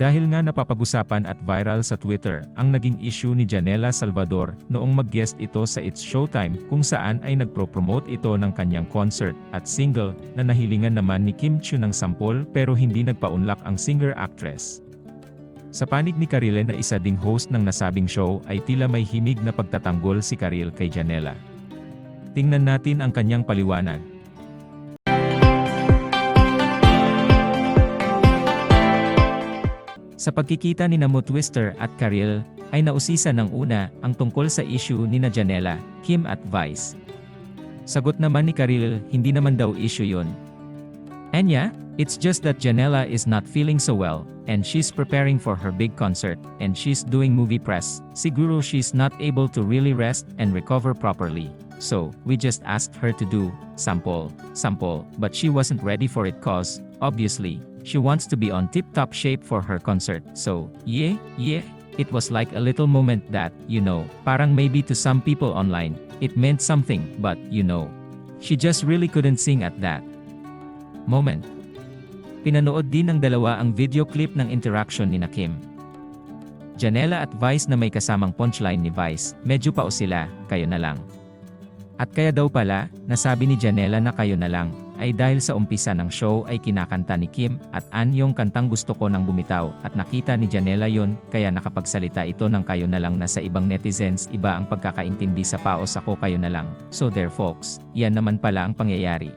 Dahil nga napapag-usapan at viral sa Twitter, ang naging issue ni Janela Salvador, noong mag-guest ito sa It's Showtime, kung saan ay nagpro-promote ito ng kanyang concert, at single, na nahilingan naman ni Kim Chiu ng sampol pero hindi nagpaunlak ang singer-actress. Sa panig ni Karile na isa ding host ng nasabing show ay tila may himig na pagtatanggol si Karil kay Janela. Tingnan natin ang kanyang paliwanag. Sa pagkikita ni Namo Twister at Karil, ay nausisa ng una ang tungkol sa issue ni na Janela, Kim at Vice. Sagot naman ni Karil, hindi naman daw issue yun. Anya, it's just that Janela is not feeling so well, and she's preparing for her big concert, and she's doing movie press. Siguro she's not able to really rest and recover properly. So, we just asked her to do sample, sample, but she wasn't ready for it cause, obviously, she wants to be on tip-top shape for her concert. So, yeah, yeah, it was like a little moment that, you know, parang maybe to some people online, it meant something, but, you know, she just really couldn't sing at that moment. Pinanood din ng dalawa ang video clip ng interaction ni na Kim. Janela at Vice na may kasamang punchline ni Vice, medyo pa o sila, kayo na lang. At kaya daw pala, nasabi ni Janela na kayo na lang, ay dahil sa umpisa ng show ay kinakanta ni Kim at An yung kantang gusto ko nang bumitaw at nakita ni Janela yon kaya nakapagsalita ito ng kayo na lang na sa ibang netizens iba ang pagkakaintindi sa paos ako kayo na lang. So there folks, yan naman pala ang pangyayari.